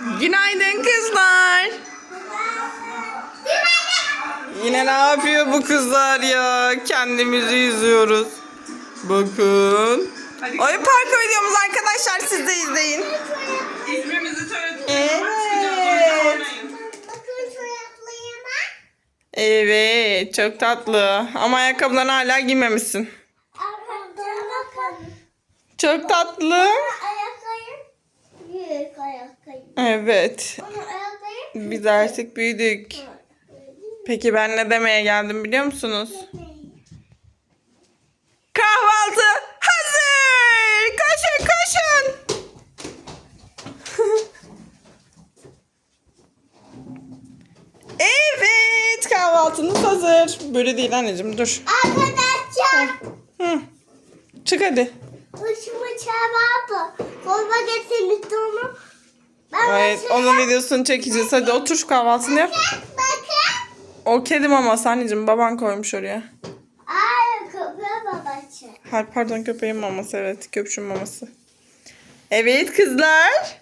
Günaydın kızlar. Yine ne yapıyor bu kızlar ya? Kendimizi yüzüyoruz. Bakın. Oyun parkı videomuz arkadaşlar siz de izleyin. İsmimizi söyledik. Evet. Evet çok tatlı. Ama ayakkabılarını hala giymemişsin. Çok tatlı. Evet. Biz artık büyüdük. Peki ben ne demeye geldim biliyor musunuz? Kahvaltı hazır. Koşun koşun. evet kahvaltınız hazır. Böyle değil anneciğim dur. Arkadaşlar. Hı. Çık hadi. Kolma getirmişti onu. Ben Evet onun videosunu çekeceğiz. Hadi otur şu kahvaltını yap. Bakın. O kedi maması anneciğim baban koymuş oraya. Ay köpeğe babacı. Hayır pardon köpeğin maması evet köpüşün maması. Evet kızlar.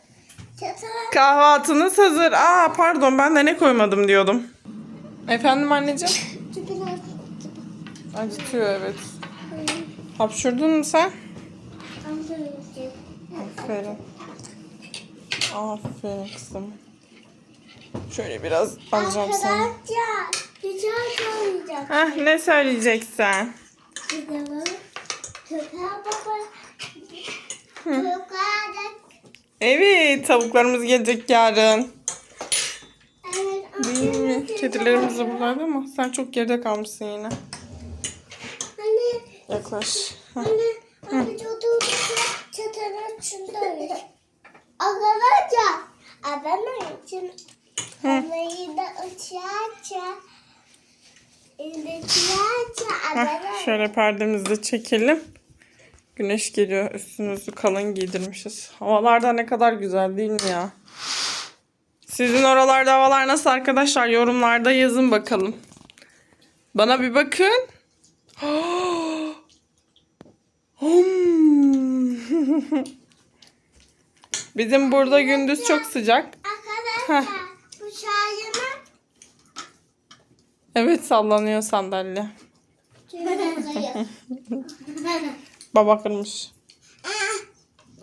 Kahvaltınız hazır. Aa pardon ben de ne koymadım diyordum. Efendim anneciğim? Acıtıyor evet. Hapşurdun mu sen? Aferin. Aferin kızım. Şöyle biraz alacağım sana. Arkadaşlar. Güzel söyleyeceğim. Heh, ne söyleyeceksin? Gidelim. Köpeğe baba. Köpeğe de. Evet tavuklarımız gelecek yarın. Evet. Değil mi? Kedilerimiz de buradaydı ama sen çok geride kalmışsın yine. Anne. Yaklaş. Anne. Anne çatının içindeyiz. Arkadaşlar. Adamın için. Ablayı da uçaça. Heh, şöyle perdemizi de çekelim. Güneş geliyor. Üstümüzü kalın giydirmişiz. Havalar da ne kadar güzel değil mi ya? Sizin oralarda havalar nasıl arkadaşlar? Yorumlarda yazın bakalım. Bana bir bakın. Bizim burada gündüz çok sıcak. Arkadaşlar. Bu şarjımı. Evet sallanıyor sandalye. Baba kırmış.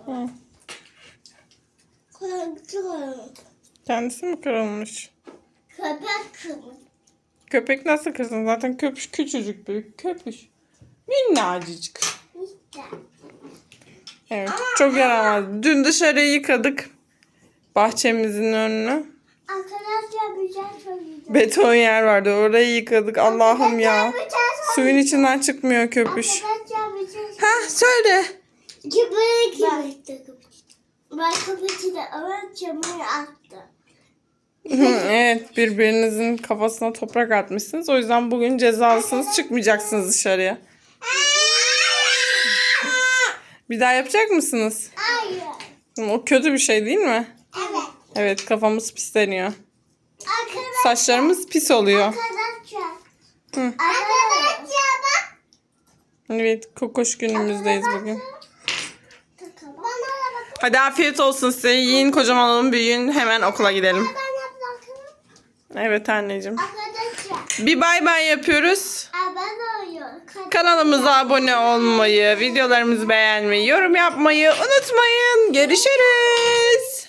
Hı. Kendisi mi kırılmış? Köpek kırmızı. Köpek nasıl kırsın? Zaten köpüş küçücük bir köpüş. Minnacık. İşte. Evet çok yaramaz. Dün dışarıyı yıkadık. Bahçemizin önünü. Arkadaşlar bir şey söyleyeceğim. Beton yer vardı. Orayı yıkadık. Allah'ım ya. Suyun içinden çıkmıyor köpüş. Arkadaşlar bir şey. Ha söyle. Köpeği kırmıştı kapıcı. Ben da ama çamur attı. evet birbirinizin kafasına toprak atmışsınız. O yüzden bugün cezalısınız. Çıkmayacaksınız dışarıya. Bir daha yapacak mısınız? Hayır. O kötü bir şey değil mi? Evet. Evet kafamız pisleniyor. Arkadaşlar. Saçlarımız pis oluyor. Arkadaşlar. Hı. Arkadaşlar bak. Evet kokoş günümüzdeyiz bugün. Hadi afiyet olsun size. Yiyin kocaman olun büyüyün. Hemen okula gidelim. Evet anneciğim. Arkadaşlar. Bir bay bay yapıyoruz. Abone. Kanalımıza abone olmayı, videolarımızı beğenmeyi, yorum yapmayı unutmayın. Görüşürüz.